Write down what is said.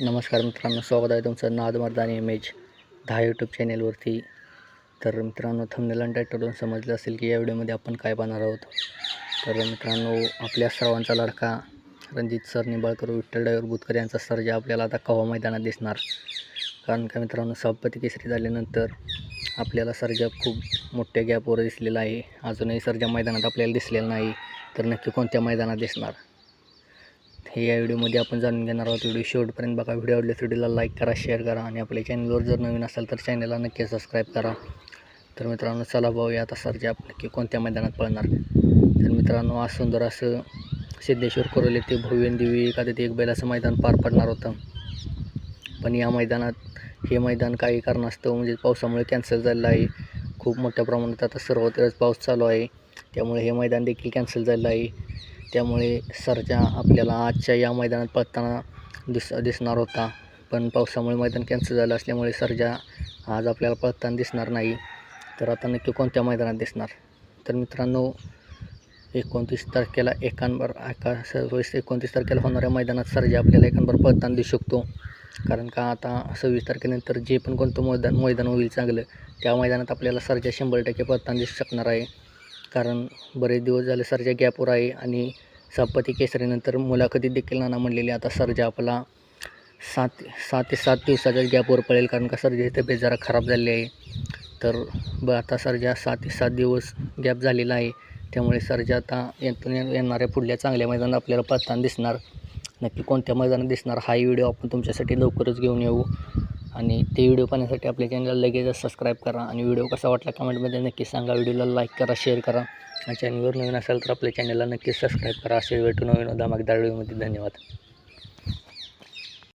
नमस्कार मित्रांनो स्वागत आहे तुमचं नाद मर्दानी इमेज दहा यूट्यूब चॅनेलवरती तर मित्रांनो थंबनेल आणि टायटलवरून समजलं असेल की या व्हिडिओमध्ये आपण काय पाहणार आहोत. तर मित्रांनो आपल्या सर्वांचा लडका रणजित सर निंबाळकर विठ्ठल डायवर बुतकर यांचा सर्ज आपल्याला आता कवा मैदानात दिसणार. कारण का मित्रांनो सभापती केसरी झाल्यानंतर आपल्याला सर्जा खूप मोठ्या गॅपवर दिसलेला आहे. अजूनही सर्जा मैदानात आपल्याला दिसलेला नाही तर नक्की कोणत्या मैदानात दिसणार? हे या व्हिडिओमध्ये आपण जाणून घेणार आहोत. व्हिडिओ शेवटपर्यंत बघा. व्हिडिओ आवडल्यास व्हिडिओला लाईक करा शेअर करा आणि आपल्या चॅनलवर जर नवीन असाल तर चॅनलला नक्की सबस्क्राईब करा. तर मित्रांनो चला पाहूया आता सरजा नक्की कोणत्या मैदानात पळणार. तर मित्रांनो आज सुंदर असं सिद्धेश्वर कोरोले ते भव्य देवी दिव्य एखादं ते एक बैलाचं मैदान पार पडणार होतं. पण या मैदानात हे मैदान काही कारणास्तव म्हणजे पावसामुळे कॅन्सल झालेलं आहे. खूप मोठ्या प्रमाणात आता सर्वत्रच पाऊस चालू आहे. त्यामुळे हे मैदान देखील कॅन्सल झालेलं आहे. त्यामुळे सरजा आपल्याला आजच्या या मैदानात पळताना दिस दिसणार होता. पण पावसामुळे मैदान कॅन्सल झालं असल्यामुळे सरजा आज आपल्याला पळताना दिसणार नाही. तर आता नक्की कोणत्या मैदानात दिसणार? तर मित्रांनो एकोणतीस तारखेला एकांबर एका सव्वीस एकोणतीस तारखेला होणाऱ्या मैदानात सरजा आपल्याला एकांबर पळताना दिसू शकतो. कारण का आता सव्वीस तारखेनंतर जे पण कोणतं मैदान मैदान होईल चांगलं त्या मैदानात आपल्याला सरजा शंभर टक्के पळताना दिसू शकणार आहे. कारण बरेच दिवस झाले सरजा गॅपवर आहे आणि सप्पती केसरीनंतर मुलाखतीत देखील नाना म्हणलेली आता सरजा आपला सात सात ते सात दिवसाच्या गॅपवर पळेल कारण का सरजाची तब्येत जरा खराब झाली आहे. तर ब आता सरजा सात ते सात दिवस गॅप झालेला आहे. त्यामुळे सरजा आता यातून येणाऱ्या पुढल्या चांगल्या मैदानात आपल्याला पळताना दिसणार. नक्की कोणत्या मैदानात दिसणार हाही व्हिडिओ आपण तुमच्यासाठी लवकरच घेऊन येऊ. आणि ते व्हिडिओ पाहण्यासाठी आपल्या चॅनलला लगेचच सबस्क्राईब करा. आणि व्हिडिओ कसा वाटला कमेंटमध्ये नक्की सांगा. व्हिडिओला लाईक करा शेअर करा. आणि चॅनलवर नवीन असाल तर आपल्या चॅनलला नक्की सबस्क्राईब करा. असे भेटू नवीन धमाकेदार व्हिडिओमध्ये धन्यवाद.